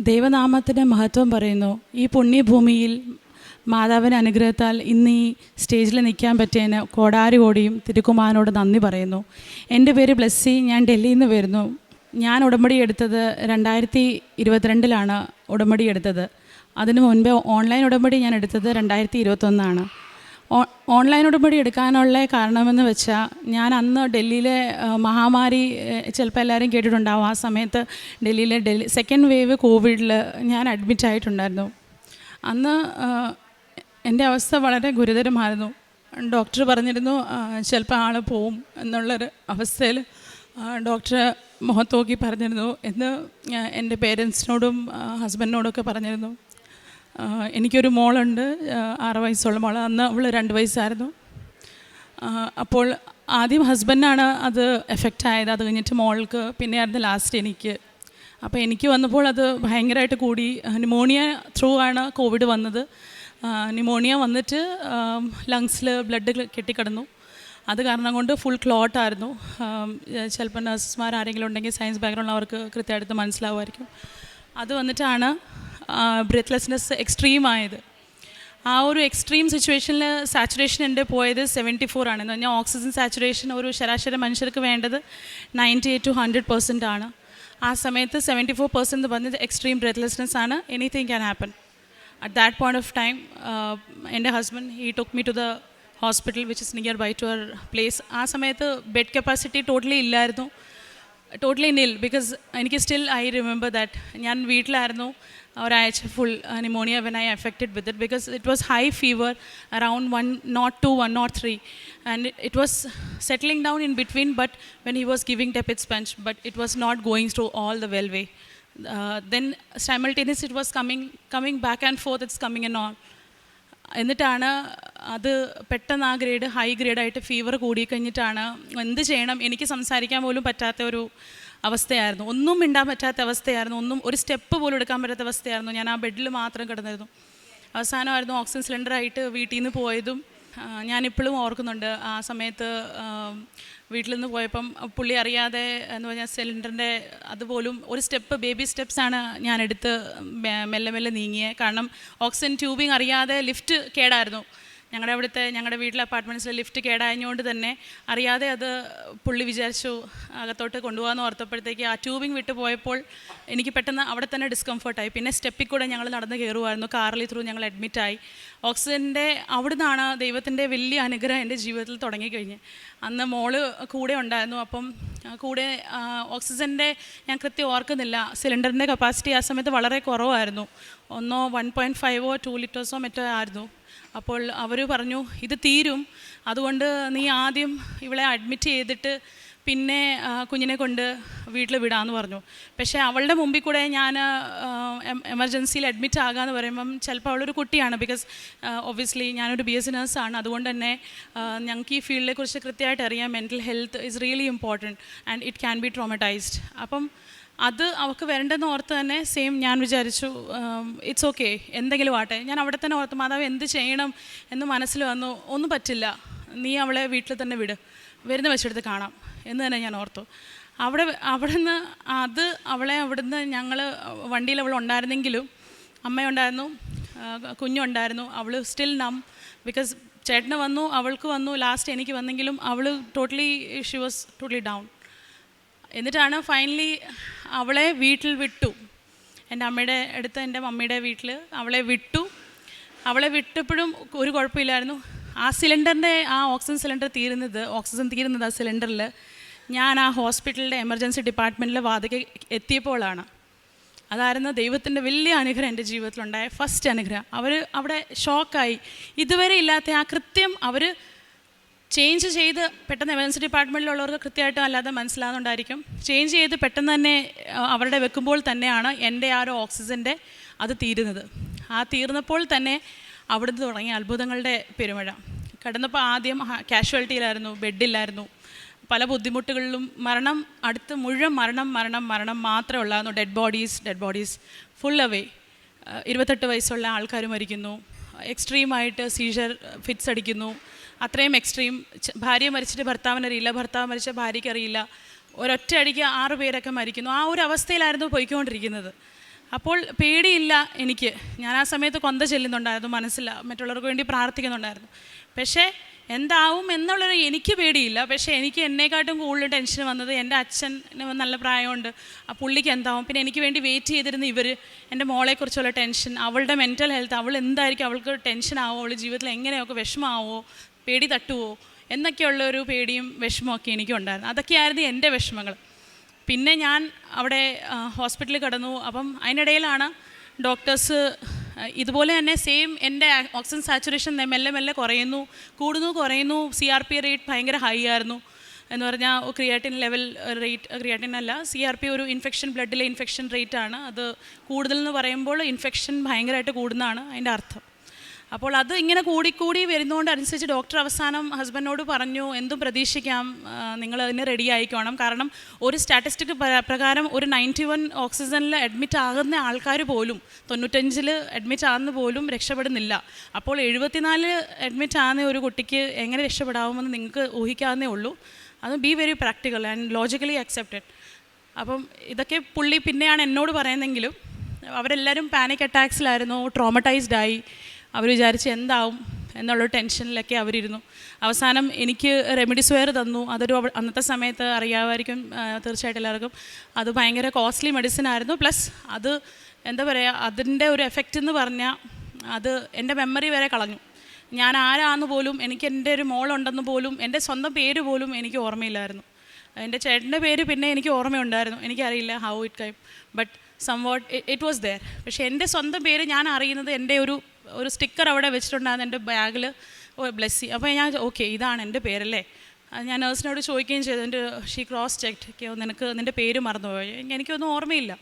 ദൈവനാമത്തിന്റെ മഹത്വം പറയുന്നു. ഈ പുണ്യഭൂമിയിൽ മാതാവിന്റെ അനുഗ്രഹത്താൽ ഇന്ന് ഈ സ്റ്റേജിൽ നിൽക്കാൻ പറ്റിയതിന് കോടാരി കോടിയും തിരുക്കുമാരനോട് നന്ദി പറയുന്നു. എന്റെ പേര് ബ്ലസ്സി. ഞാൻ ഡൽഹിയിൽ നിന്ന് വരുന്നു. ഞാൻ ഉടമ്പടി എടുത്തത് രണ്ടായിരത്തി ഇരുപത്തിരണ്ടിലാണ് ഉടമ്പടി എടുത്തത്. അതിനു മുൻപേ ഓൺലൈൻ ഉടമ്പടി ഞാൻ എടുത്തത് രണ്ടായിരത്തി ഇരുപത്തൊന്നാണ് ഓൺലൈൻ ഉടമ്പടി എടുക്കാനുള്ള കാരണമെന്ന് വെച്ചാൽ ഞാൻ അന്ന് ഡൽഹിയിലെ മഹാമാരി ചിലപ്പോൾ എല്ലാവരും കേട്ടിട്ടുണ്ടാവും. ആ സമയത്ത് ഡൽഹിയിലെ ഡൽഹി സെക്കൻഡ് വേവ് കോവിഡിൽ ഞാൻ അഡ്മിറ്റ് ആയിട്ടുണ്ടായിരുന്നു. അന്ന് എന്റെ അവസ്ഥ വളരെ ഗുരുതരമായിരുന്നു. ഡോക്ടർ പറഞ്ഞിരുന്നു ചിലപ്പോൾ ആൾ പോവും എന്നുള്ളൊരു അവസ്ഥയിൽ ഡോക്ടർ മുഖത്ത് നോക്കി പറഞ്ഞിരുന്നു എന്ന് എന്റെ പേരൻസിനോടും ഹസ്ബൻഡിനോടൊക്കെ പറഞ്ഞിരുന്നു. എനിക്കൊരു മോളുണ്ട് ആറ് വയസ്സുള്ള മോൾ അന്ന് അവൾ രണ്ട് വയസ്സായിരുന്നു. അപ്പോൾ ആദ്യം ഹസ്ബൻഡാണ് അത് എഫക്റ്റ് ആയത്. അത് കഴിഞ്ഞിട്ട് മോൾക്ക് പിന്നെയായിരുന്നു ലാസ്റ്റ് എനിക്ക്. അപ്പോൾ എനിക്ക് വന്നപ്പോൾ അത് ഭയങ്കരമായിട്ട് കൂടി. ന്യൂമോണിയ ത്രൂ ആണ് കോവിഡ് വന്നത്. ന്യൂമോണിയ വന്നിട്ട് ലങ്സിൽ ബ്ലഡ് കെട്ടിക്കിടന്നു. അത് കാരണം കൊണ്ട് ഫുൾ ക്ലോട്ടായിരുന്നു ചിലപ്പോൾ നഴ്സസ്മാർ ആരെങ്കിലും ഉണ്ടെങ്കിൽ സയൻസ് ബാക്ക്ഗ്രൗണ്ട് അവർക്ക് കൃത്യമായിട്ട് മനസ്സിലാവുമായിരിക്കും. അത് വന്നിട്ടാണ് ബ്രെത്ത്ലെസ്നെസ് എക്സ്ട്രീം ആയത്. ആ ഒരു എക്സ്ട്രീം സിറ്റുവേഷനിൽ സാച്ചുറേഷൻ എന്റെ പോയത് സെവന്റി ഫോർ ആണ്. എന്ന് പറഞ്ഞാൽ ഓക്സിജൻ സാച്ചുറേഷൻ ഒരു ശരാശരി മനുഷ്യർക്ക് വേണ്ടത് ninety eight to hundred percent ആണ്. ആ സമയത്ത് സെവന്റി ഫോർ പെർസെന്റ് എന്ന് പറഞ്ഞത് എക്സ്ട്രീം ബ്രെത്ത്ലെസ്നെസ് ആണ്. Anything can happen at that point of time എന്റെ husband he took me to the hospital which is near by to our place ആ സമയത്ത് bed capacity totally ഇല്ലായിരുന്നു. ടോട്ടലി നിൽ ബിക്കോസ് എനിക്ക് still I remember that ഞാൻ വീട്ടിലായിരുന്നു ഒരാഴ്ച full pneumonia when I affected with it because it was high fever around one nought two one nought three and it was settling down in between but when he was giving tepid sponge but it was not going through all the well way then simultaneous it was coming coming back and forth it's coming and all. എന്നിട്ടാണ് അത് പെട്ടെന്ന് ആ grade high ഗ്രേഡായിട്ട് fever കൂടിക്കഴിഞ്ഞിട്ടാണ് എന്ത് ചെയ്യണം എനിക്ക് സംസാരിക്കാൻ പോലും പറ്റാത്ത ഒരു അവസ്ഥയായിരുന്നു. ഒന്നും മിണ്ടാൻ പറ്റാത്ത അവസ്ഥയായിരുന്നു. ഒന്നും ഒരു സ്റ്റെപ്പ് പോലും എടുക്കാൻ പറ്റാത്ത അവസ്ഥയായിരുന്നു. ഞാൻ ആ ബെഡിൽ മാത്രം കിടന്നിരുന്നു. അവസാനമായിരുന്നു ഓക്സിജൻ സിലിണ്ടറായിട്ട് വീട്ടിൽ നിന്ന് പോയതും ഞാനിപ്പോഴും ഓർക്കുന്നുണ്ട്. ആ സമയത്ത് വീട്ടിൽ നിന്ന് പോയപ്പം പുള്ളി അറിയാതെ എന്ന് പറഞ്ഞാൽ സിലിണ്ടറിന്റെ അതുപോലും ഒരു സ്റ്റെപ്പ് ബേബി സ്റ്റെപ്സാണ് ഞാൻ എടുത്ത് മെല്ലെ മെല്ലെ നീങ്ങിയത് കാരണം ഓക്സിജൻ ട്യൂബിങ് അറിയാതെ ലിഫ്റ്റ് കേടായിരുന്നു. ഞങ്ങളുടെ അവിടുത്തെ ഞങ്ങളുടെ വീട്ടിലെ അപ്പാർട്ട്മെന്റ്സിൽ ലിഫ്റ്റ് കേടായതുകൊണ്ട് തന്നെ അറിയാതെ അത് പുള്ളി വിചാരിച്ചു അകത്തോട്ട് കൊണ്ടുപോകാമെന്ന് ഓർത്തപ്പോഴത്തേക്ക് ആ ട്യൂബിങ് വിട്ട് പോയപ്പോൾ എനിക്ക് പെട്ടെന്ന് അവിടെ തന്നെ ഡിസ്കംഫർട്ടായി. പിന്നെ സ്റ്റെപ്പിൽ കൂടെ ഞങ്ങൾ നടന്ന് കയറുമായിരുന്നു കാറിൽ ത്രൂ ഞങ്ങൾ അഡ്മിറ്റായി. ഓക്സിജന്റെ അവിടുന്നാണ് ദൈവത്തിന്റെ വലിയ അനുഗ്രഹം എന്റെ ജീവിതത്തിൽ തുടങ്ങിക്കഴിഞ്ഞ്. അന്ന് മോൾ കൂടെ ഉണ്ടായിരുന്നു. അപ്പം കൂടെ ഓക്സിജന്റെ ഞാൻ കൃത്യം ഓർക്കുന്നില്ല. സിലിണ്ടറിന്റെ കപ്പാസിറ്റി ആ സമയത്ത് വളരെ കുറവായിരുന്നു. ഒന്നോ വൺ പോയിന്റ് ഫൈവോ ടു ലിറ്റേഴ്സോ മറ്റോ ആയിരുന്നു. അപ്പോൾ അവർ പറഞ്ഞു ഇത് തീരും. അതുകൊണ്ട് നീ ആദ്യം ഇവളെ അഡ്മിറ്റ് ചെയ്തിട്ട് പിന്നെ കുഞ്ഞിനെ കൊണ്ട് വീട്ടിൽ വിടാമെന്ന് പറഞ്ഞു. പക്ഷേ അവളുടെ മുമ്പിൽ കൂടെ ഞാൻ എമർജൻസിയിൽ അഡ്മിറ്റ് ആകാമെന്ന് പറയുമ്പം ചിലപ്പോൾ അവളൊരു കുട്ടിയാണ് ബിക്കോസ് ഒബ്വിയസ്ലി ഞാനൊരു ബി എസ് ആണ്. അതുകൊണ്ട് തന്നെ ഞങ്ങൾക്ക് ഈ ഫീൽഡിനെ കുറിച്ച് കൃത്യമായിട്ട് അറിയാം. Mental health is really important and it can be traumatised അപ്പം അത് അവൾക്ക് വരണ്ടെന്ന് ഓർത്ത് തന്നെ സെയിം ഞാൻ വിചാരിച്ചു ഇറ്റ്സ് ഓക്കെ എന്തെങ്കിലും ആട്ടെ ഞാൻ അവിടെ തന്നെ ഓർത്ത് മാതാവ് എന്ത് ചെയ്യണം എന്ന് മനസ്സിൽ വന്നു ഒന്നും പറ്റില്ല. നീ അവളെ വീട്ടിൽ തന്നെ വിട്. വരുന്ന വെച്ചെടുത്ത് കാണാം. എന്ന് തന്നെ ഞാൻ ഓർത്തു. അവിടെ അവിടെ നിന്ന് അത് അവളെ അവിടുന്ന് ഞങ്ങൾ വണ്ടിയിൽ അവൾ ഉണ്ടായിരുന്നെങ്കിലും അമ്മയുണ്ടായിരുന്നു കുഞ്ഞുണ്ടായിരുന്നു. അവൾ സ്റ്റിൽ നം ബിക്കോസ് ചേട്ടന് വന്നു അവൾക്ക് വന്നു ലാസ്റ്റ് എനിക്ക് വന്നെങ്കിലും അവൾ totally she was totally down എന്നിട്ടാണ് ഫൈനലി അവളെ വീട്ടിൽ വിട്ടു. എന്റെ അമ്മയുടെ അടുത്ത് എന്റെ മമ്മിയുടെ വീട്ടിൽ അവളെ വിട്ടു. അവളെ വിട്ടപ്പോഴും ഒരു കുഴപ്പമില്ലായിരുന്നു. ആ സിലിണ്ടറിന്റെ ആ ഓക്സിജൻ സിലിണ്ടർ തീരുന്നത് ഓക്സിജൻ തീരുന്നത് ആ സിലിണ്ടറിൽ ഞാൻ ആ ഹോസ്പിറ്റലിന്റെ എമർജൻസി ഡിപ്പാർട്ട്മെന്റിലെ വാതിക എത്തിയപ്പോഴാണ്. അതായിരുന്നു ദൈവത്തിന്റെ വലിയ അനുഗ്രഹം എന്റെ ജീവിതത്തിലുണ്ടായ ഫസ്റ്റ് അനുഗ്രഹം. അവർ അവിടെ ഷോക്കായി ഇതുവരെ ഇല്ലാത്ത ആ കൃത്യം അവർ ചേഞ്ച് ചെയ്ത് പെട്ടെന്ന് എമർജൻസി ഡിപ്പാർട്ട്മെന്റിലുള്ളവർക്ക് കൃത്യമായിട്ട് അല്ലാതെ മനസ്സിലാകുന്നുണ്ടായിരിക്കും ചേഞ്ച് ചെയ്ത് പെട്ടെന്ന് തന്നെ അവരുടെ വെക്കുമ്പോൾ തന്നെയാണ് എന്റെ ആ ഒരു ഓക്സിജന്റെ അത് തീരുന്നത്. ആ തീർന്നപ്പോൾ തന്നെ അവിടുന്ന് തുടങ്ങിയ അത്ഭുതങ്ങളുടെ പെരുമഴ. കിടന്നപ്പോൾ ആദ്യം കാഷ്വാലിറ്റിയിലായിരുന്നു ബെഡില്ലായിരുന്നു പല ബുദ്ധിമുട്ടുകളിലും മരണം അടുത്ത് മുഴുവൻ മരണം മരണം മരണം മാത്രമേ ഉള്ളായിരുന്നു. Dead bodies dead bodies full away ഇരുപത്തെട്ട് വയസ്സുള്ള ആൾക്കാർ മരിക്കുന്നു. എക്സ്ട്രീമായിട്ട് സീഷർ ഫിറ്റ്സ് അടിക്കുന്നു. അത്രയും എക്സ്ട്രീം ഭാര്യ മരിച്ചിട്ട് ഭർത്താവിനറിയില്ല ഭർത്താവ് മരിച്ച ഭാര്യയ്ക്ക് അറിയില്ല. ഒരൊറ്റ അടിക്ക് ആറ് പേരൊക്കെ മരിക്കുന്നു. ആ ഒരു അവസ്ഥയിലായിരുന്നു പോയിക്കൊണ്ടിരിക്കുന്നത്. അപ്പോൾ പേടിയില്ല എനിക്ക്. ഞാൻ ആ സമയത്ത് കൊന്ത ചെല്ലുന്നുണ്ടായിരുന്നു മനസ്സില്ല മറ്റുള്ളവർക്ക് വേണ്ടി പ്രാർത്ഥിക്കുന്നുണ്ടായിരുന്നു. പക്ഷേ എന്താവും എന്നുള്ളൊരു എനിക്ക് പേടിയില്ല. പക്ഷേ എനിക്ക് എന്നെക്കാട്ടും കൂടുതൽ ടെൻഷൻ വന്നത് എന്റെ അച്ഛന് നല്ല പ്രായമുണ്ട്. ആ പുള്ളിക്ക് എന്താവും? പിന്നെ എനിക്ക് വേണ്ടി വെയിറ്റ് ചെയ്തിരുന്ന ഇവർ എന്റെ മോളെക്കുറിച്ചുള്ള ടെൻഷൻ അവളുടെ മെന്റൽ ഹെൽത്ത് അവൾ എന്തായിരിക്കും? അവൾക്ക് ടെൻഷൻ ആവോ? അവൾ ജീവിതത്തിൽ എങ്ങനെയൊക്കെ വിഷമാവോ പേടി തട്ടുവോ? എന്നൊക്കെയുള്ള ഒരു പേടിയും വിഷമമൊക്കെ എനിക്കുണ്ടായിരുന്നു അതൊക്കെയായിരുന്നു എന്റെ വിഷമങ്ങൾ. പിന്നെ ഞാൻ അവിടെ ഹോസ്പിറ്റലിൽ കിടന്നു. അപ്പം അതിനിടയിലാണ് ഡോക്ടേഴ്സ് ഇതുപോലെ തന്നെ സെയിം എന്റെ ഓക്സിജൻ സാച്ചുറേഷൻ മെല്ലെ മെല്ലെ കുറയുന്നു കൂടുന്നു കുറയുന്നു. സി ആർ പി റേറ്റ് ഭയങ്കര ഹൈ ആയിരുന്നു. എന്ന് പറഞ്ഞാൽ ക്രിയാറ്റിൻ ലെവൽ റേറ്റ് ക്രിയാറ്റിൻ അല്ല സി ആർ പി ഒരു ഇൻഫെക്ഷൻ ബ്ലഡിലെ ഇൻഫെക്ഷൻ റേറ്റ് ആണ്. അത് കൂടുതൽ എന്ന് പറയുമ്പോൾ ഇൻഫെക്ഷൻ ഭയങ്കരമായിട്ട് കൂടുന്നതാണ് അതിന്റെ അർത്ഥം. അപ്പോൾ അത് ഇങ്ങനെ കൂടിക്കൂടി വരുന്നതുകൊണ്ട് അനുസരിച്ച് ഡോക്ടർ അവസാനം ഹസ്ബൻഡിനോട് പറഞ്ഞു എന്തും പ്രതീക്ഷിക്കാം. നിങ്ങൾ അതിന് റെഡി ആയിക്കോണം. കാരണം ഒരു സ്റ്റാറ്റിസ്റ്റിക് പ്രകാരം ഒരു നയന്റി വൺ ഓക്സിജനിൽ അഡ്മിറ്റ് ആകുന്ന ആൾക്കാർ പോലും തൊണ്ണൂറ്റഞ്ചിൽ അഡ്മിറ്റ് ആകുന്ന പോലും രക്ഷപ്പെടുന്നില്ല. അപ്പോൾ എഴുപത്തിനാല് അഡ്മിറ്റ് ആകുന്ന ഒരു കുട്ടിക്ക് എങ്ങനെ രക്ഷപ്പെടാവുമെന്ന് നിങ്ങൾക്ക് ഊഹിക്കാവുന്നേ ഉള്ളൂ. അത് be very practical and logically accepted അപ്പം ഇതൊക്കെ പുള്ളി പിന്നെയാണ് എന്നോട് പറയുന്നെങ്കിലും അവരെല്ലാവരും പാനിക് അറ്റാക്സിലായിരുന്നു ട്രോമറ്റൈസ്ഡ് ആയി. അവർ വിചാരിച്ച് എന്താവും എന്നുള്ള ടെൻഷനിലൊക്കെ അവരിരുന്നു. അവസാനം എനിക്ക് റെമഡീസ് വെയർ തന്നു. അതൊരു അന്നത്തെ സമയത്ത് അറിയാമായിരിക്കും തീർച്ചയായിട്ടും എല്ലാവർക്കും. അത് ഭയങ്കര കോസ്റ്റ്ലി മെഡിസിൻ ആയിരുന്നു. പ്ലസ് അത് എന്താ പറയുക അതിന്റെ ഒരു എഫക്റ്റ് എന്ന് പറഞ്ഞാൽ അത് എന്റെ മെമ്മറി വരെ കളഞ്ഞു. ഞാൻ ആരാന്ന് പോലും എനിക്ക് എന്റെ ഒരു മോളുണ്ടെന്ന് പോലും എന്റെ സ്വന്തം പേര് പോലും എനിക്ക് ഓർമ്മയില്ലായിരുന്നു. എന്റെ ചേട്ടന്റെ പേര് പിന്നെ എനിക്ക് ഓർമ്മയുണ്ടായിരുന്നു. എനിക്കറിയില്ല how it came but somewhat it was there പക്ഷേ എന്റെ സ്വന്തം പേര് ഞാൻ അറിയുന്നത് എന്റെ ഒരു ഒരു സ്റ്റിക്കർ അവിടെ വെച്ചിട്ടുണ്ടായിരുന്നു എന്റെ ബാഗിൽ ബ്ലെസ്സി അപ്പോൾ ഞാൻ ഓക്കെ ഇതാണ് എന്റെ പേരല്ലേ? ഞാൻ നേഴ്സിനോട് ചോദിക്കുകയും ചെയ്തു എന്റെ ഷീ ക്രോസ് ചെക്ക് നിനക്ക് നിന്റെ പേര് മറന്നുപോയി? എനിക്കൊന്നും ഓർമ്മയില്ല.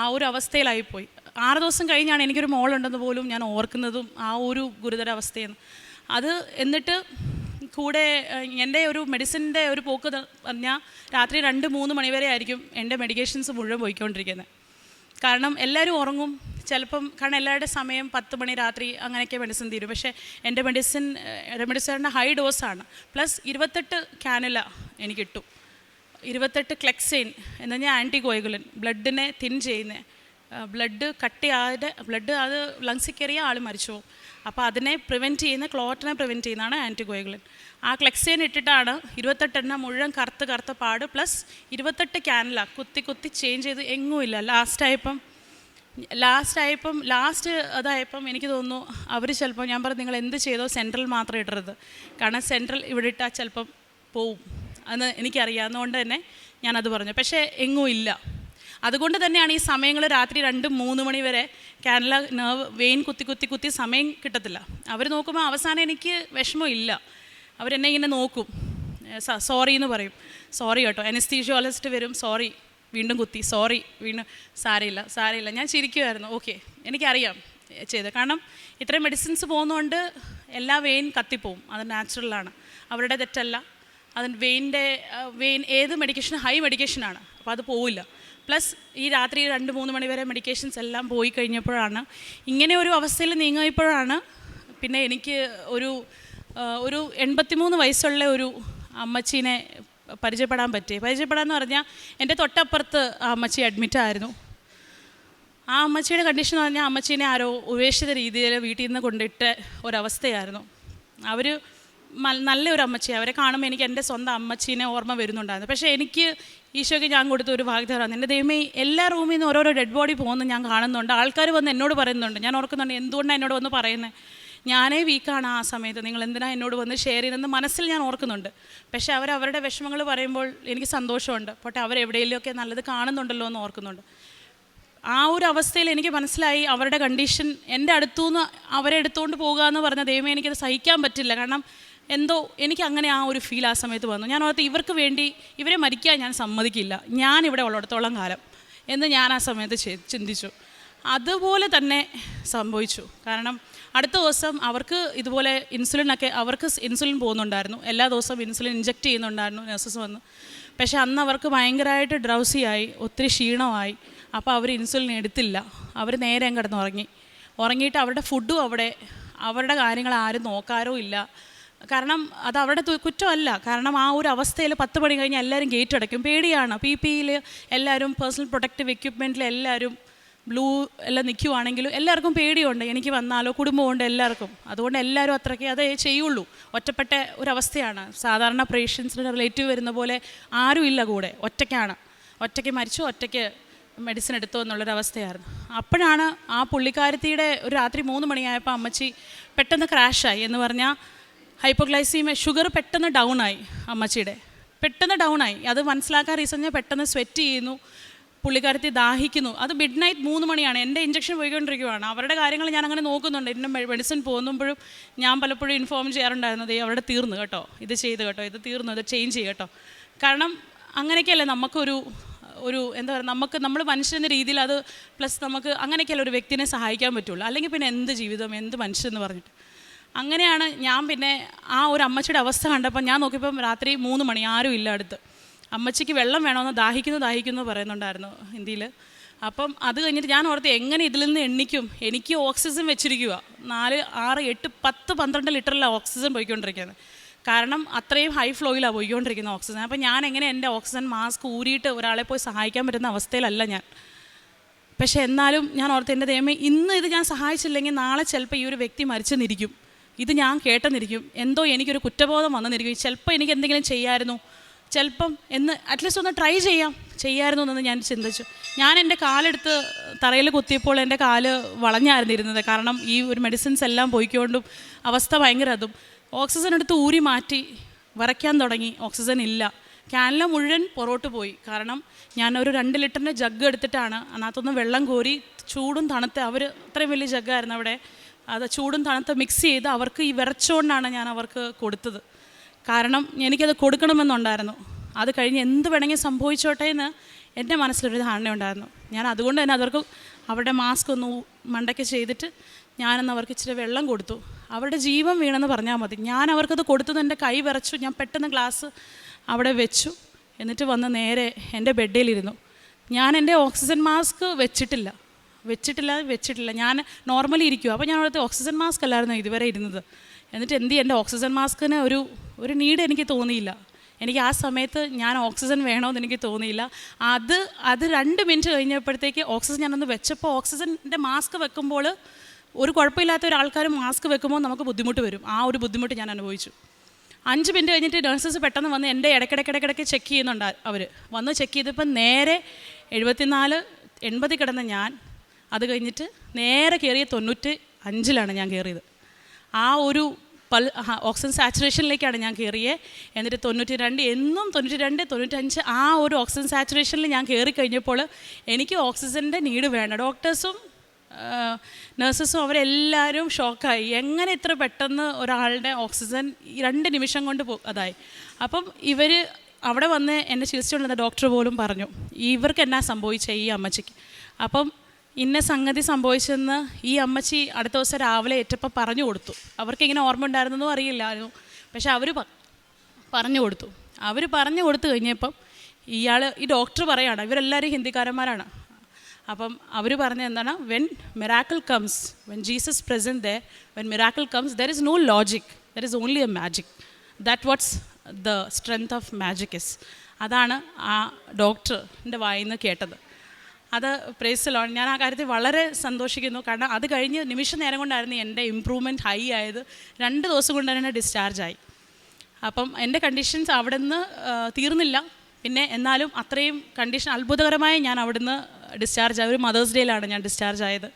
ആ ഒരു അവസ്ഥയിലായിപ്പോയി. ആറ് ദിവസം കഴിഞ്ഞാണ് എനിക്കൊരു മോളുണ്ടെന്ന് പോലും ഞാൻ ഓർക്കുന്നതും ആ ഒരു ഗുരുതര അവസ്ഥയെന്ന് അത് എന്നിട്ട് കൂടെ എന്റെ ഒരു മെഡിസിന്റെ ഒരു പോക്ക് പറഞ്ഞാൽ രാത്രി രണ്ട് മൂന്ന് മണിവരെ ആയിരിക്കും എന്റെ മെഡിക്കേഷൻസ് മുഴുവൻ പോയിക്കൊണ്ടിരിക്കുന്നത്. കാരണം എല്ലാവരും ഉറങ്ങും. ചിലപ്പം കാരണം എല്ലാവരുടെ സമയം പത്ത് മണി രാത്രി അങ്ങനെയൊക്കെ മെഡിസിൻ തീരും. പക്ഷേ എന്റെ മെഡിസിൻ റെമഡിസിന്റെ ഹൈ ഡോസാണ് പ്ലസ് ഇരുപത്തെട്ട് കാനുല എനിക്ക് കിട്ടും. ഇരുപത്തെട്ട് ക്ലെക്സൈൻ എന്ന് പറഞ്ഞാൽ ആന്റി കോയഗുലൻ ബ്ലഡിനെ തിൻ ചെയ്യുന്ന ബ്ലഡ് കട്ടിയാതെ ബ്ലഡ് അത് ലങ്സിൽ കയറിയ ആൾ മരിച്ചു പോകും. അപ്പോൾ അതിനെ പ്രിവെന്റ് ചെയ്യുന്ന ക്ലോട്ടിനെ പ്രിവെന്റ് ചെയ്യുന്നതാണ് ആന്റി കോയഗുലൻ ആ ക്ലെക്സൈൻ ഇട്ടിട്ടാണ് ഇരുപത്തെട്ടെണ്ണം മുഴുവൻ കറുത്ത് കറുത്ത പാട് പ്ലസ് ഇരുപത്തെട്ട് ക്യാനല കുത്തി കുത്തി ചേഞ്ച് ചെയ്ത് എങ്ങുമില്ല ലാസ്റ്റായപ്പം ലാസ്റ്റ് ആയപ്പം ലാസ്റ്റ് അതായപ്പം എനിക്ക് തോന്നുന്നു അവർ ചിലപ്പോൾ ഞാൻ പറഞ്ഞു നിങ്ങൾ എന്ത് ചെയ്തോ സെൻട്രൽ മാത്രം ഇടരുത്. കാരണം സെൻട്രൽ ഇവിടെ ഇട്ടാൽ ചിലപ്പം പോവും. അന്ന് എനിക്കറിയാവുന്നതുകൊണ്ട് തന്നെ ഞാനത് പറഞ്ഞു. പക്ഷേ എങ്ങും ഇല്ല. അതുകൊണ്ട് തന്നെയാണ് ഈ സമയങ്ങൾ രാത്രി രണ്ട് മൂന്ന് മണി വരെ കാനല നെർവ് വെയിൻ കുത്തി കുത്തി കുത്തി സമയം കിട്ടത്തില്ല. അവർ നോക്കുമ്പോൾ അവസാനം എനിക്ക് വിഷമം ഇല്ല. അവരെന്നെ ഇങ്ങനെ നോക്കും. സോറി എന്ന് പറയും. സോറി കേട്ടോ. അനസ്തീഷ്യോളജിസ്റ്റ് വരും. സോറി വീണ്ടും കുത്തി. സോറി വീണ്ടും സാരയില്ല സാരയില്ല. ഞാൻ ചിരിക്കുമായിരുന്നു ഓക്കെ എനിക്കറിയാം ചെയ്ത് കാരണം ഇത്രയും മെഡിസിൻസ് പോകുന്നതുകൊണ്ട് എല്ലാ വെയിൻ കത്തിപ്പോവും. അത് നാച്ചുറലാണ് അവരുടെ തെറ്റല്ല. അത് വെയിന്റെ വെയിൻ ഏത് മെഡിക്കേഷൻ ഹൈ മെഡിക്കേഷനാണ് അപ്പോൾ അത് പോവില്ല. പ്ലസ് ഈ രാത്രി രണ്ട് മൂന്ന് മണി വരെ മെഡിക്കേഷൻസ് എല്ലാം പോയി കഴിഞ്ഞപ്പോഴാണ് ഇങ്ങനെ ഒരു അവസ്ഥയിൽ നീങ്ങിയപ്പോഴാണ് പിന്നെ എനിക്ക് ഒരു ഒരു എൺപത്തിമൂന്ന് വയസ്സുള്ള ഒരു അമ്മച്ചീനെ പരിചയപ്പെടാൻ പറ്റി. പരിചയപ്പെടാന്ന് പറഞ്ഞാൽ എന്റെ തൊട്ടപ്പുറത്ത് ആ അമ്മച്ചി അഡ്മിറ്റ് ആയിരുന്നു. ആ അമ്മച്ചിയുടെ കണ്ടീഷൻ എന്ന് പറഞ്ഞാൽ അമ്മച്ചീനെ ആരോ ഉപേക്ഷിത രീതിയിൽ വീട്ടിൽ നിന്ന് കൊണ്ടിട്ട ഒരവസ്ഥയായിരുന്നു. അവർ നല്ലൊരു അമ്മച്ചി. അവരെ കാണുമ്പോൾ എനിക്ക് എന്റെ സ്വന്തം അമ്മച്ചീനെ ഓർമ്മ വരുന്നുണ്ടായിരുന്നു. പക്ഷേ എനിക്ക് ഈശോയ്ക്ക് ഞാൻ കൊടുത്ത ഒരു വാഗ്ദാനമാണ്. എന്റെ ദൈവമേ എല്ലാ റൂമിൽ നിന്ന് ഓരോരോ ഡെഡ് ബോഡി പോകുന്നത് ഞാൻ കാണുന്നുണ്ട്. ആൾക്കാർ വന്ന് എന്നോട് പറയുന്നുണ്ട്. ഞാൻ ഓർക്കുന്നുണ്ട് എന്തുകൊണ്ടാണ് എന്നോട് വന്ന് പറയുന്നത് ഞാനേ വീക്കാണ് ആ സമയത്ത്. നിങ്ങൾ എന്തിനാ എന്നോട് വന്ന് ഷെയർ ചെയ്യുന്നതെന്ന് മനസ്സിൽ ഞാൻ ഓർക്കുന്നുണ്ട്. പക്ഷേ അവർ അവരുടെ വിഷമങ്ങൾ പറയുമ്പോൾ എനിക്ക് സന്തോഷമുണ്ട്. പോട്ടെ അവരെവിടെയെങ്കിലുമൊക്കെ നല്ലത് കാണുന്നുണ്ടല്ലോ എന്ന് ഓർക്കുന്നുണ്ട്. ആ ഒരു അവസ്ഥയിൽ എനിക്ക് മനസ്സിലായി അവരുടെ കണ്ടീഷൻ എന്റെ അടുത്തുനിന്ന് അവരെ എടുത്തുകൊണ്ട് പോകുക എന്ന് പറഞ്ഞ ദൈവമേ എനിക്കത് സഹിക്കാൻ പറ്റില്ല. കാരണം എന്തോ എനിക്ക് അങ്ങനെ ആ ഒരു ഫീൽ ആ സമയത്ത് വന്നു. ഞാൻ ഓർത്ത് ഇവർക്ക് വേണ്ടി ഇവരെ മരിക്കാൻ ഞാൻ സമ്മതിക്കില്ല. ഞാൻ ഇവിടെ ഉള്ളിടത്തോളം കാലം എന്ന് ഞാൻ ആ സമയത്ത് ചിന്തിച്ചു. അതുപോലെ തന്നെ സംഭവിച്ചു. കാരണം അടുത്ത ദിവസം അവർക്ക് ഇതുപോലെ ഇൻസുലിൻ ഒക്കെ അവർക്ക് ഇൻസുലിൻ പോകുന്നുണ്ടായിരുന്നു. എല്ലാ ദിവസവും ഇൻസുലിൻ ഇഞ്ചെക്റ്റ് ചെയ്യുന്നുണ്ടായിരുന്നു നഴ്സസ് വന്ന്. പക്ഷേ അന്ന് അവർക്ക് ഭയങ്കരമായിട്ട് ഡ്രൗസിയായി ഒത്തിരി ക്ഷീണമായി. അപ്പോൾ അവർ ഇൻസുലിൻ എടുത്തില്ല. അവർ നേരെ കിടന്ന് ഉറങ്ങി ഉറങ്ങിയിട്ട് അവരുടെ ഫുഡും അവിടെ അവരുടെ കാര്യങ്ങൾ ആരും നോക്കാരോ ഇല്ല. കാരണം അത് അവരുടെ കുറ്റമല്ല. കാരണം ആ ഒരു അവസ്ഥയിൽ പത്ത് മണി കഴിഞ്ഞാൽ എല്ലാവരും ഗേറ്റ് അടയ്ക്കും. പേടിയാണ്. പി പിയിൽ എല്ലാവരും പേഴ്സണൽ പ്രൊട്ടക്റ്റീവ് എക്യുപ്മെന്റിൽ എല്ലാവരും ബ്ലൂ എല്ലാം നിൽക്കുവാണെങ്കിലും എല്ലാവർക്കും പേടിയുണ്ട്. എനിക്ക് വന്നാലോ കുടുംബമുണ്ട് എല്ലാവർക്കും. അതുകൊണ്ട് എല്ലാവരും അത്രയ്ക്ക് അതേ ചെയ്യുള്ളൂ. ഒറ്റപ്പെട്ട ഒരവസ്ഥയാണ്. സാധാരണ പേഷ്യൻസിന്റെ റിലേറ്റീവ് വരുന്ന പോലെ ആരും ഇല്ല കൂടെ. ഒറ്റയ്ക്കാണ്. ഒറ്റയ്ക്ക് മരിച്ചു ഒറ്റയ്ക്ക് മെഡിസിൻ എടുത്തു എന്നുള്ളൊരവസ്ഥയായിരുന്നു അപ്പോഴാണ് ആ പുള്ളിക്കാരത്തിയുടെ ഒരു രാത്രി മൂന്ന് മണിയായപ്പോൾ അമ്മച്ചി പെട്ടെന്ന് ക്രാഷായി എന്ന് പറഞ്ഞാൽ ഹൈപ്പോഗ്ലൈസീമ ഷുഗർ പെട്ടെന്ന് ഡൗൺ ആയി അമ്മച്ചിയുടെ. പെട്ടെന്ന് ഡൗൺ ആയി. അത് മനസ്സിലാക്കാൻ റീസൺ പെട്ടെന്ന് സ്വെറ്റ് ചെയ്യുന്നു. പുള്ളിക്കാരത്തി ദാഹിക്കുന്നു. അത് മിഡ് നൈറ്റ് മൂന്ന് മണിയാണ്. എന്റെ ഇഞ്ചക്ഷൻ പോയിക്കൊണ്ടിരിക്കുകയാണ് അവരുടെ കാര്യങ്ങൾ ഞാൻ അങ്ങനെ നോക്കുന്നുണ്ട്. എന്റെ മെഡിസിൻ പോകുമ്പോഴും ഞാൻ പലപ്പോഴും ഇൻഫോം ചെയ്യാറുണ്ടായിരുന്നത് അവരുടെ തീർന്നു കേട്ടോ. ഇത് ചെയ്ത് കേട്ടോ. ഇത് തീർന്നു. ഇത് ചേഞ്ച് ചെയ്യും കേട്ടോ. കാരണം അങ്ങനെയൊക്കെയല്ലേ നമുക്കൊരു ഒരു എന്താ പറയുക നമുക്ക് നമ്മൾ മനുഷ്യന്റെ രീതിയിൽ അത് പ്ലസ് നമുക്ക് അങ്ങനെയൊക്കെയല്ല ഒരു വ്യക്തിനെ സഹായിക്കാൻ പറ്റുള്ളൂ. അല്ലെങ്കിൽ പിന്നെ എന്ത് ജീവിതം എന്ത് മനുഷ്യൻ പറഞ്ഞിട്ട്. അങ്ങനെയാണ് ഞാൻ പിന്നെ ആ ഒരു അമ്മച്ചിയുടെ അവസ്ഥ കണ്ടപ്പോൾ ഞാൻ നോക്കിയപ്പം രാത്രി മൂന്ന് മണി ആരും ഇല്ല അടുത്ത്. അമ്മച്ചിക്ക് വെള്ളം വേണമെന്ന് ദാഹിക്കുന്നു ദാഹിക്കുന്നു പറയുന്നുണ്ടായിരുന്നു ഹിന്ദിയിൽ അപ്പം അത് കഴിഞ്ഞിട്ട് ഞാൻ ഓർത്ത് എങ്ങനെ ഇതിൽ നിന്ന് എണ്ണിക്കും? എനിക്ക് ഓക്സിജൻ വെച്ചിരിക്കുക നാല് ആറ് എട്ട് പത്ത് പന്ത്രണ്ട് ലിറ്ററിലാണ് ഓക്സിജൻ പോയിക്കൊണ്ടിരിക്കുന്നത് കാരണം അത്രയും ഹൈ ഫ്ലോയിലാണ് പോയിക്കൊണ്ടിരിക്കുന്ന ഓക്സിജൻ. അപ്പം ഞാൻ എങ്ങനെ എന്റെ ഓക്സിജൻ മാസ്ക് ഊരിയിട്ട് ഒരാളെ പോയി സഹായിക്കാൻ പറ്റുന്ന അവസ്ഥയിലല്ല ഞാൻ. പക്ഷേ എന്നാലും ഞാൻ ഓർത്ത് എന്റെ ദൈവമേ ഇന്ന് ഇത് ഞാൻ സഹായിച്ചില്ലെങ്കിൽ നാളെ ചിലപ്പോൾ ഈ ഒരു വ്യക്തി മരിച്ചെന്നിരിക്കും. ഇത് ഞാൻ കേട്ടെന്നിരിക്കും. എന്തോ എനിക്കൊരു കുറ്റബോധം വന്നെന്നിരിക്കും. ചിലപ്പോൾ എനിക്ക് എന്തെങ്കിലും ചെയ്യായിരുന്നു. ചിലപ്പം എന്ന് അറ്റ്ലീസ്റ്റ് ഒന്ന് ട്രൈ ചെയ്യാം. ചെയ്യായിരുന്നു എന്ന് ഞാൻ ചിന്തിച്ചു. ഞാൻ എന്റെ കാലെടുത്ത് തറയിൽ കുത്തിയപ്പോൾ എന്റെ കാൽ വളഞ്ഞായിരുന്നു ഇരുന്നത്. കാരണം ഈ ഒരു മെഡിസിൻസ് എല്ലാം പോയിക്കൊണ്ടും അവസ്ഥ ഭയങ്കര അതും. ഓക്സിജൻ എടുത്ത് ഊരി മാറ്റി വരയ്ക്കാൻ തുടങ്ങി. ഓക്സിജൻ ഇല്ല. ക്യാനില മുഴുവൻ പുറോട്ട് പോയി. കാരണം ഞാൻ ഒരു രണ്ട് ലിറ്ററിന്റെ ജഗ് എടുത്തിട്ടാണ് അതിനകത്തൊന്ന് വെള്ളം കോരി ചൂടും തണുത്ത് അവർ അത്രയും വലിയ ജഗ്ഗായിരുന്നു അവിടെ. അത് ചൂടും തണുത്ത് മിക്സ് ചെയ്ത് അവർക്ക് ഈ വിറച്ചുകൊണ്ടാണ് ഞാൻ അവർക്ക് കൊടുത്തത്. കാരണം എനിക്കത് കൊടുക്കണമെന്നുണ്ടായിരുന്നു. അത് കഴിഞ്ഞ് എന്ത് വേണമെങ്കിൽ സംഭവിച്ചോട്ടെ എന്ന് എന്റെ മനസ്സിലൊരു ധാരണയുണ്ടായിരുന്നു. ഞാൻ അതുകൊണ്ട് തന്നെ അവർക്ക് അവരുടെ മാസ്ക് ഒന്ന് മണ്ടയ്ക്ക് ചെയ്തിട്ട് ഞാനന്ന് അവർക്ക് ഇച്ചിരി വെള്ളം കൊടുത്തു. അവരുടെ ജീവൻ വീണെന്ന് പറഞ്ഞാൽ മതി. ഞാൻ അവർക്കത് കൊടുത്തത് എന്റെ കൈ വിറച്ചു. ഞാൻ പെട്ടെന്ന് ഗ്ലാസ് അവിടെ വെച്ചു. എന്നിട്ട് വന്ന് നേരെ എന്റെ ബെഡിലിരുന്നു ഞാൻ എന്റെ ഓക്സിജൻ മാസ്ക് വെച്ചിട്ടില്ല. വെച്ചിട്ടില്ല വെച്ചിട്ടില്ല. ഞാൻ നോർമലി ഇരിക്കുക അപ്പോൾ ഞാൻ അവിടുത്തെ ഓക്സിജൻ മാസ്ക് അല്ലായിരുന്നു ഇതുവരെ ഇരുന്നത്? എന്നിട്ട് എന്ത്? എന്റെ ഓക്സിജൻ മാസ്കിന് ഒരു ഒരു നീഡ് എനിക്ക് തോന്നിയില്ല. എനിക്ക് ആ സമയത്ത് ഞാൻ ഓക്സിജൻ വേണമെന്ന് എനിക്ക് തോന്നിയില്ല. അത് അത് രണ്ട് മിനിറ്റ് കഴിഞ്ഞപ്പോഴത്തേക്ക് ഓക്സിജൻ ഞാനൊന്ന് വെച്ചപ്പോൾ ഓക്സിജന്റെ മാസ്ക് വെക്കുമ്പോൾ ഒരു കുഴപ്പമില്ലാത്ത ഒരാൾക്കാർ മാസ്ക് വെക്കുമ്പോൾ നമുക്ക് ബുദ്ധിമുട്ട് വരും. ആ ഒരു ബുദ്ധിമുട്ട് ഞാൻ അനുഭവിച്ചു. അഞ്ച് മിനിറ്റ് കഴിഞ്ഞിട്ട് നഴ്സസ് പെട്ടെന്ന് വന്ന് എന്റെ ഇടയ്ക്കിടയ്ക്കിടയ്ക്കിടയ്ക്ക് ചെക്ക് ചെയ്യുന്നുണ്ട് അവർ വന്ന് ചെക്ക് ചെയ്തപ്പോൾ നേരെ എഴുപത്തിനാല് എൺപത് കിടന്ന ഞാൻ അത് കഴിഞ്ഞിട്ട് നേരെ കയറിയ തൊണ്ണൂറ്റി അഞ്ചിലാണ് ഞാൻ കയറിയത് ആ ഒരു പൽ ഓക്സിജൻ സാച്ചുറേഷനിലേക്കാണ് ഞാൻ കയറിയത് എന്നിട്ട് തൊണ്ണൂറ്റി രണ്ട് എന്നും തൊണ്ണൂറ്റി രണ്ട് തൊണ്ണൂറ്റഞ്ച് ആ ഒരു ഓക്സിജൻ സാച്ചുറേഷനിൽ ഞാൻ കയറി കഴിഞ്ഞപ്പോൾ എനിക്ക് ഓക്സിജന്റെ നീഡ് വേണ്ട ഡോക്ടേഴ്സും നഴ്സസും അവരെല്ലാവരും ഷോക്കായി. എങ്ങനെ ഇത്ര പെട്ടെന്ന് ഒരാളുടെ ഓക്സിജൻ രണ്ട് നിമിഷം കൊണ്ട് പോ അതായി. അപ്പം ഇവർ അവിടെ വന്ന് എന്നെ ചികിത്സിച്ചുകൊണ്ടിരുന്ന ഡോക്ടർ പോലും പറഞ്ഞു ഇവർക്ക് എന്നാ സംഭവിച്ച ഈ അമ്മച്ചിക്ക്? അപ്പം ഇന്ന സംഗതി സംഭവിച്ചെന്ന് ഈ അമ്മച്ചി അടുത്ത ദിവസം രാവിലെ ഏറ്റപ്പോൾ പറഞ്ഞു കൊടുത്തു. അവർക്ക് ഇങ്ങനെ ഓർമ്മ ഉണ്ടായിരുന്നതും അറിയില്ലായിരുന്നു. പക്ഷെ അവർ പറഞ്ഞു കൊടുത്തു. അവർ പറഞ്ഞു കൊടുത്തു കഴിഞ്ഞപ്പം ഇയാൾ ഈ ഡോക്ടർ പറയാണ് ഇവരെല്ലാവരും ഹിന്ദിക്കാരന്മാരാണ്. അപ്പം അവർ പറഞ്ഞ എന്താണ് when miracle comes when Jesus present the when miracle comes there is no logic there is only a magic that what's the strength of magic is അതാണ് ആ ഡോക്ടറിന്റെ വായിൽ നിന്ന് കേട്ടത്. അത് പ്രേസലോൺ ഞാൻ ആ കാര്യത്തിൽ വളരെ സന്തോഷിക്കുന്നു. കാരണം അത് കഴിഞ്ഞ് നിമിഷ നേരം കൊണ്ടായിരുന്നു എന്റെ ഇമ്പ്രൂവ്മെന്റ് ഹൈ ആയത്. രണ്ട് ദിവസം കൊണ്ട് തന്നെ ഡിസ്ചാർജായി അപ്പം എന്റെ കണ്ടീഷൻസ് അവിടെ നിന്ന് തീർന്നില്ല. പിന്നെ എന്നാലും അത്രയും കണ്ടീഷൻ അത്ഭുതകരമായി ഞാൻ അവിടുന്ന് ഡിസ്ചാർജ് ആയി. ഒരു മദേഴ്സ് ഡേയിലാണ് ഞാൻ ഡിസ്ചാർജ് ആയത്.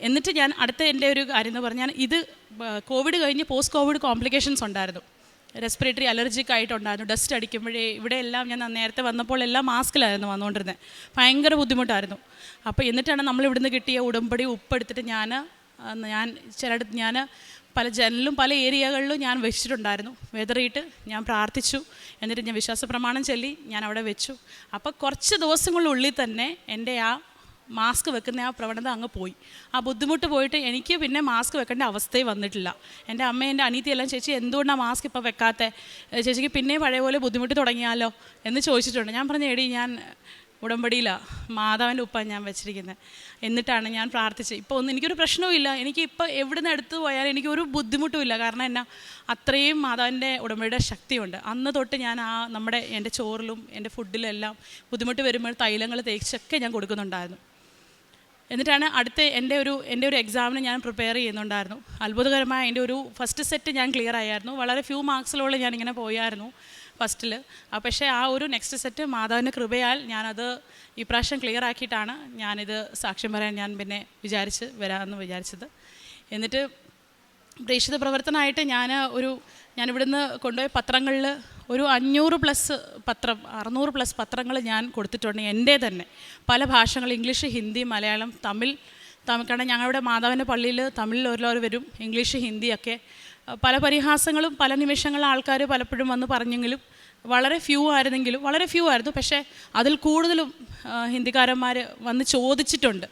എന്നിട്ട് ഞാൻ അടുത്ത എന്റെ ഒരു കാര്യം എന്ന് പറഞ്ഞാൽ ഇത് കോവിഡ് കഴിഞ്ഞ് പോസ്റ്റ് കോവിഡ് കോംപ്ലിക്കേഷൻസ് ഉണ്ടായിരുന്നു. റെസ്പിറേറ്ററി അലർജിക് ആയിട്ടുണ്ടായിരുന്നു. ഡസ്റ്റ് അടിക്കുമ്പോഴേ ഇവിടെ എല്ലാം ഞാൻ നേരത്തെ വന്നപ്പോൾ എല്ലാം മാസ്കിലായിരുന്നു വന്നുകൊണ്ടിരുന്നത് ഭയങ്കര ബുദ്ധിമുട്ടായിരുന്നു. അപ്പോൾ എന്നിട്ടാണ് നമ്മൾ ഇവിടുന്ന് കിട്ടിയ ഉടമ്പടി ഉപ്പെടുത്തിട്ട് ഞാൻ ഞാൻ ചിലയിടത്ത് ഞാൻ പല ജനലിലും പല ഏരിയകളിലും ഞാൻ വെച്ചിട്ടുണ്ടായിരുന്നു. വെതറിയിട്ട് ഞാൻ പ്രാർത്ഥിച്ചു. എന്നിട്ട് ഞാൻ വിശ്വാസ പ്രമാണം ചൊല്ലി ഞാൻ അവിടെ വെച്ചു. അപ്പോൾ കുറച്ച് ദിവസങ്ങളുള്ളിൽ തന്നെ എന്റെ ആ മാസ്ക് വെക്കുന്ന ആ പ്രവണത അങ്ങ് പോയി. ആ ബുദ്ധിമുട്ട് പോയിട്ട് എനിക്ക് പിന്നെ മാസ്ക് വെക്കേണ്ട അവസ്ഥയും വന്നിട്ടില്ല. എന്റെ അമ്മ എന്റെ അനീതിയെല്ലാം ചേച്ചി എന്തുകൊണ്ടാണ് മാസ്ക് ഇപ്പോൾ വെക്കാത്ത? ചേച്ചിക്ക് പിന്നെ പഴയ പോലെ ബുദ്ധിമുട്ട് തുടങ്ങിയാലോ? എന്ന് ചോദിച്ചിട്ടുണ്ട്. ഞാൻ പറഞ്ഞു എടി ഞാൻ ഉടമ്പടിയിലാണ് മാതാവിന്റെ ഉപ്പാണ് ഞാൻ വെച്ചിരിക്കുന്നത് എന്നിട്ടാണ് ഞാൻ പ്രാർത്ഥിച്ചത്. ഇപ്പോൾ ഒന്നും എനിക്കൊരു പ്രശ്നവും ഇല്ല. എനിക്ക് ഇപ്പോൾ എവിടെ നിന്ന് എടുത്തു പോയാലും എനിക്കൊരു ബുദ്ധിമുട്ടും ഇല്ല. കാരണം എന്നാ അത്രയും മാതാവിന്റെ ഉടമ്പടിയുടെ ശക്തിയുണ്ട്. അന്ന് തൊട്ട് ഞാൻ ആ നമ്മുടെ എന്റെ ചോറിലും എന്റെ ഫുഡിലെല്ലാം ബുദ്ധിമുട്ട് വരുമ്പോൾ തൈലങ്ങൾ തേച്ചൊക്കെ ഞാൻ കൊടുക്കുന്നുണ്ടായിരുന്നു. എന്നിട്ടാണ് അടുത്ത എന്റെ ഒരു എന്റെ ഒരു എക്സാമിന് ഞാൻ പ്രിപ്പയർ ചെയ്യുന്നുണ്ടായിരുന്നു. അത്ഭുതകരമായ എന്റെ ഒരു ഫസ്റ്റ് സെറ്റ് ഞാൻ ക്ലിയർ ആയായിരുന്നു. വളരെ ഫ്യൂ മാർക്സിലുള്ള ഞാനിങ്ങനെ പോയായിരുന്നു ഫസ്റ്റിൽ പക്ഷേ ആ ഒരു നെക്സ്റ്റ് സെറ്റ് മാതാവിന്റെ കൃപയാൽ ഞാനത് ഇപ്രാവശ്യം ക്ലിയർ ആക്കിയിട്ടാണ് ഞാനിത് സാക്ഷ്യം പറയാൻ ഞാൻ പിന്നെ വിചാരിച്ച് വരാമെന്ന് വിചാരിച്ചത്. എന്നിട്ട് പ്രേക്ഷിത പ്രവർത്തനമായിട്ട് ഞാൻ ഒരു ഞാനിവിടുന്ന് കൊണ്ടുപോയ പത്രങ്ങളിൽ ഒരു അഞ്ഞൂറ് പ്ലസ് പത്രം അറുന്നൂറ് പ്ലസ് പത്രങ്ങൾ ഞാൻ കൊടുത്തിട്ടുണ്ട് എന്റെ തന്നെ. പല ഭാഷകൾ ഇംഗ്ലീഷ് ഹിന്ദി മലയാളം തമിഴ് തമിഴ് കാരണം ഞങ്ങളുടെ മാതാവിന്റെ പള്ളിയിൽ തമിഴിൽ ഓരോ വരും ഇംഗ്ലീഷ് ഹിന്ദിയൊക്കെ പല പരിഹാസങ്ങളും പല നിമിഷങ്ങളും ആൾക്കാർ പലപ്പോഴും വന്ന് പറഞ്ഞെങ്കിലും വളരെ ഫ്യൂ ആയിരുന്നെങ്കിലും വളരെ ഫ്യൂ ആയിരുന്നു. പക്ഷേ അതിൽ കൂടുതലും ഹിന്ദിക്കാരന്മാർ വന്ന് ചോദിച്ചിട്ടുണ്ട്.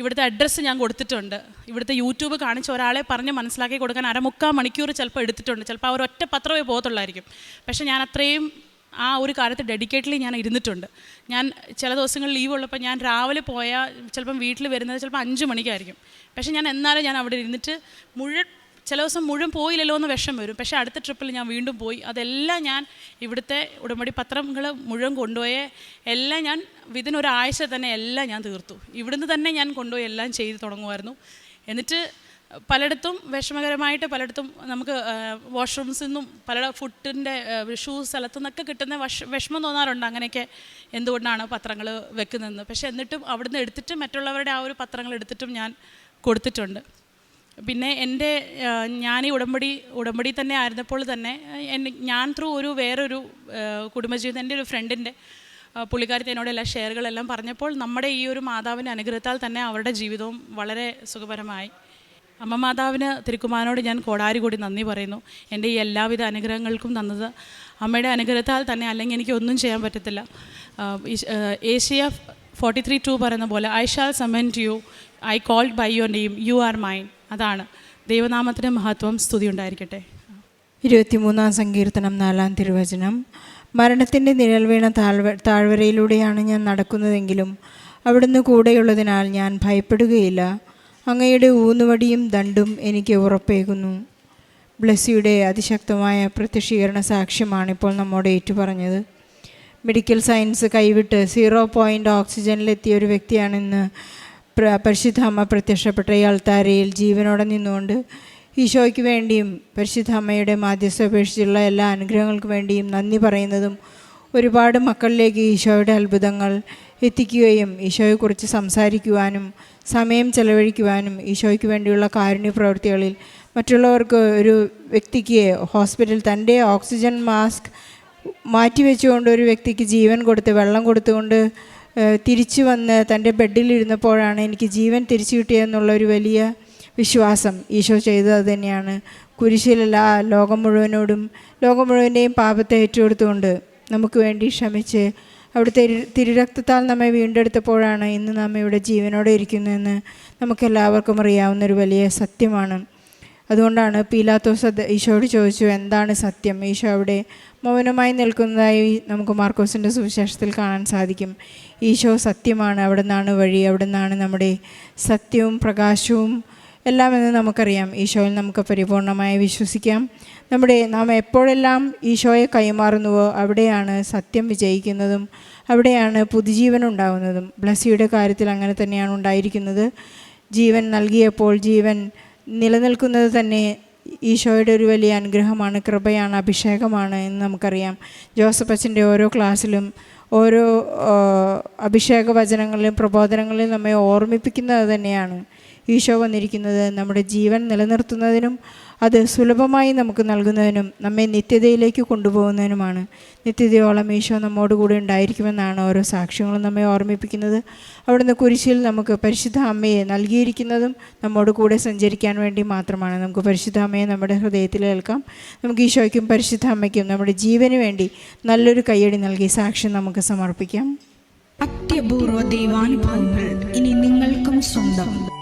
ഇവിടുത്തെ അഡ്രസ്സ് ഞാൻ കൊടുത്തിട്ടുണ്ട്. ഇവിടുത്തെ യൂട്യൂബ് കാണിച്ച് ഒരാളെ പറഞ്ഞ് മനസ്സിലാക്കി കൊടുക്കാൻ അരമുക്കാൽ മണിക്കൂർ ചിലപ്പോൾ എടുത്തിട്ടുണ്ട്. ചിലപ്പോൾ അവർ ഒറ്റ പത്രമേ പോകത്തുള്ളായിരിക്കും. പക്ഷേ ഞാൻ അത്രയും ആ ഒരു കാര്യത്തിൽ ഡെഡിക്കേറ്റഡ്ലി ഞാൻ ഇരുന്നിട്ടുണ്ട്. ഞാൻ ചില ദിവസങ്ങൾ ലീവ് ഉള്ളപ്പോൾ ഞാൻ രാവിലെ പോയാൽ ചിലപ്പം വീട്ടിൽ വരുന്നത് ചിലപ്പോൾ അഞ്ച് മണിക്കായിരിക്കും. പക്ഷേ ഞാൻ എന്നാലും ഞാൻ അവിടെ ഇരുന്നിട്ട് മുഴുവൻ ചില ദിവസം മുഴുവൻ പോയില്ലല്ലോ എന്ന് വിഷം വരും. പക്ഷേ അടുത്ത ട്രിപ്പിൽ ഞാൻ വീണ്ടും പോയി. അതെല്ലാം ഞാൻ ഇവിടുത്തെ ഉടമ്പടി പത്രങ്ങൾ മുഴുവൻ കൊണ്ടുപോയ എല്ലാം ഞാൻ വിതിൻ ഒരാഴ്ച തന്നെ എല്ലാം ഞാൻ തീർത്തു. ഇവിടുന്ന് തന്നെ ഞാൻ കൊണ്ടുപോയി എല്ലാം ചെയ്ത് തുടങ്ങുമായിരുന്നു. എന്നിട്ട് പലയിടത്തും വിഷമകരമായിട്ട് പലയിടത്തും നമുക്ക് വാഷ്റൂംസിൽ നിന്നും പല ഫുഡിന്റെ ഷൂ സ്ഥലത്തു നിന്നൊക്കെ കിട്ടുന്ന വഷ വിഷമം തോന്നാറുണ്ട് അങ്ങനെയൊക്കെ എന്തുകൊണ്ടാണ് പത്രങ്ങൾ വെക്കുന്നതെന്ന്. പക്ഷേ എന്നിട്ടും അവിടുന്ന് എടുത്തിട്ട് മറ്റുള്ളവരുടെ ആ ഒരു പത്രങ്ങൾ എടുത്തിട്ടും ഞാൻ കൊടുത്തിട്ടുണ്ട്. പിന്നെ എന്റെ ഞാൻ ഈ ഉടമ്പടി ഉടമ്പടി തന്നെ ആയിരുന്നപ്പോൾ തന്നെ എന്റെ ഞാൻ ത്രൂ ഒരു വേറൊരു കുടുംബജീവിതം എന്റെ ഒരു ഫ്രണ്ടിന്റെ പുള്ളിക്കാരത്തി എന്നോട് എല്ലാ ഷെയറുകളെല്ലാം പറഞ്ഞപ്പോൾ നമ്മുടെ ഈ ഒരു മാതാവിന്റെ അനുഗ്രഹത്താൽ തന്നെ അവരുടെ ജീവിതവും വളരെ സുഖകരമായി അമ്മ മാതാവിന് തിരുക്കുമാനോട് ഞാൻ കോടാരി കൂടി നന്ദി പറയുന്നു. എന്റെ ഈ എല്ലാവിധ അനുഗ്രഹങ്ങൾക്കും തന്നത് അമ്മയുടെ അനുഗ്രഹത്താൽ തന്നെ അല്ലെങ്കിൽ എനിക്ക് ഒന്നും ചെയ്യാൻ പറ്റത്തില്ല. ഏഷ്യ ഫോർട്ടി ത്രീ ടു പറയുന്ന പോലെ I shall summon you I called by your name you are mine അതാണ്. ദൈവനാമത്തിന്റെ മഹത്വം സ്തുതി ഉണ്ടായിരിക്കട്ടെ. ഇരുപത്തിമൂന്നാം സങ്കീർത്തനം നാലാം തിരുവചനം. മരണത്തിന്റെ നിഴൽ വീണ താഴ്വ താഴ്വരയിലൂടെയാണ് ഞാൻ നടക്കുന്നതെങ്കിലും അവിടുന്ന് കൂടെയുള്ളതിനാൽ ഞാൻ ഭയപ്പെടുകയില്ല. അങ്ങയുടെ ഊന്നുവടിയും ദണ്ടും എനിക്ക് ഉറപ്പേകുന്നു. ബ്ലസ്സിയുടെ അതിശക്തമായ പ്രത്യക്ഷീകരണ സാക്ഷ്യമാണ് ഇപ്പോൾ നമ്മോട് ഏറ്റുപറഞ്ഞത്. മെഡിക്കൽ സയൻസ് കൈവിട്ട് സീറോ പോയിന്റ് ഓക്സിജനിലെത്തിയ ഒരു വ്യക്തിയാണെന്ന് പ്ര- പരിശുദ്ധാമ്മ പ്രത്യക്ഷപ്പെട്ട ഈ അൾത്താരയിൽ ജീവനോടെ നിന്നുകൊണ്ട് ഈശോയ്ക്ക് വേണ്ടിയും പരിശുദ്ധാമ്മയുടെ മാധ്യസ്ഥ അപേക്ഷിച്ചുള്ള എല്ലാ അനുഗ്രഹങ്ങൾക്ക് വേണ്ടിയും നന്ദി പറയുന്നതും ഒരുപാട് മക്കളിലേക്ക് ഈശോയുടെ അത്ഭുതങ്ങൾ എത്തിക്കുകയും ഈശോയെക്കുറിച്ച് സംസാരിക്കുവാനും സമയം ചെലവഴിക്കുവാനും ഈശോയ്ക്ക് വേണ്ടിയുള്ള കാരുണ്യ പ്രവൃത്തികളിൽ മറ്റുള്ളവർക്ക് ഒരു വ്യക്തിക്ക് ഹോസ്പിറ്റൽ തന്റെ ഓക്സിജൻ മാസ്ക് മാറ്റിവെച്ചുകൊണ്ട് ഒരു വ്യക്തിക്ക് ജീവൻ കൊടുത്ത് വെള്ളം കൊടുത്തുകൊണ്ട് തിരിച്ചു വന്ന് തന്റെ ബെഡിലിരുന്നപ്പോഴാണ് എനിക്ക് ജീവൻ തിരിച്ചു കിട്ടിയതെന്നുള്ള ഒരു വലിയ വിശ്വാസം ഈശോ ചെയ്തത് തന്നെയാണ്. കുരിശിലല്ല ലോകം മുഴുവനോടും ലോകം മുഴുവന്റെയും പാപത്തെ ഏറ്റെടുത്തുകൊണ്ട് നമുക്ക് വേണ്ടി ക്ഷമിച്ച് അവിടുത്തെ തിരു- തിരുരക്തത്താൽ നമ്മെ വീണ്ടെടുത്തപ്പോഴാണ് ഇന്ന് നാം ഇവിടെ ജീവനോടെ ഇരിക്കുന്നതെന്ന് നമുക്കെല്ലാവർക്കും അറിയാവുന്ന ഒരു വലിയ സത്യമാണ്. അതുകൊണ്ടാണ് പീലാത്തോസ് ഈശോയോട് ചോദിച്ചു എന്താണ് സത്യം? ഈശോ അവിടെ മൗനമായി നിൽക്കുന്നതായി നമുക്ക് മാർക്കോസിന്റെ സുവിശേഷത്തിൽ കാണാൻ സാധിക്കും. ഈശോ സത്യമാണ് അവിടെ നിന്നാണ് വഴി അവിടെ നിന്നാണ് നമ്മുടെ സത്യവും പ്രകാശവും എല്ലാം എന്ന് നമുക്കറിയാം. ഈശോയിൽ നമുക്ക് പരിപൂർണമായി വിശ്വസിക്കാം. നമ്മുടെ നാം എപ്പോഴെല്ലാം ഈശോയെ കൈമാറുന്നുവോ അവിടെയാണ് സത്യം വിജയിക്കുന്നതും അവിടെയാണ് പുതുജീവൻ ഉണ്ടാകുന്നതും ബ്ലസ്സിയുടെ കാര്യത്തിൽ അങ്ങനെ തന്നെയാണ് ഉണ്ടായിരിക്കുന്നത്. ജീവൻ നൽകിയപ്പോൾ ജീവൻ നിലനിൽക്കുന്നത് തന്നെ ഈശോയുടെ ഒരു വലിയ അനുഗ്രഹമാണ് കൃപയാണ് അഭിഷേകമാണ് എന്ന് നമുക്കറിയാം. ജോസഫ് അച്ഛന്റെ ഓരോ ക്ലാസ്സിലും ഓരോ അഭിഷേക വചനങ്ങളിലും പ്രബോധനങ്ങളിലും നമ്മെ ഓർമ്മിപ്പിക്കുന്നത് തന്നെയാണ്. ഈശോ വന്നിരിക്കുന്നത് നമ്മുടെ ജീവൻ നിലനിർത്തുന്നതിനും അത് സുലഭമായി നമുക്ക് നൽകുന്നതിനും നമ്മെ നിത്യതയിലേക്ക് കൊണ്ടുപോകുന്നതിനുമാണ്. നിത്യതയോളം ഈശോ നമ്മോട് കൂടെ ഉണ്ടായിരിക്കുമെന്നാണ് ഓരോ സാക്ഷ്യങ്ങളും നമ്മെ ഓർമ്മിപ്പിക്കുന്നത്. അവിടുന്ന് കുരിശിൽ നമുക്ക് പരിശുദ്ധ അമ്മയെ നൽകിയിരിക്കുന്നതും നമ്മോട് കൂടെ സഞ്ചരിക്കാൻ വേണ്ടി മാത്രമാണ്. നമുക്ക് പരിശുദ്ധ അമ്മയെ നമ്മുടെ ഹൃദയത്തിൽ ഏൽക്കാം. നമുക്ക് ഈശോയ്ക്കും പരിശുദ്ധ അമ്മയ്ക്കും നമ്മുടെ ജീവന് വേണ്ടി നല്ലൊരു കയ്യടി നൽകി സാക്ഷ്യം നമുക്ക് സമർപ്പിക്കാം. അത്യപൂർവ ദൈവാനുഭവങ്ങൾ ഇനി നിങ്ങൾക്കും സ്വന്തം.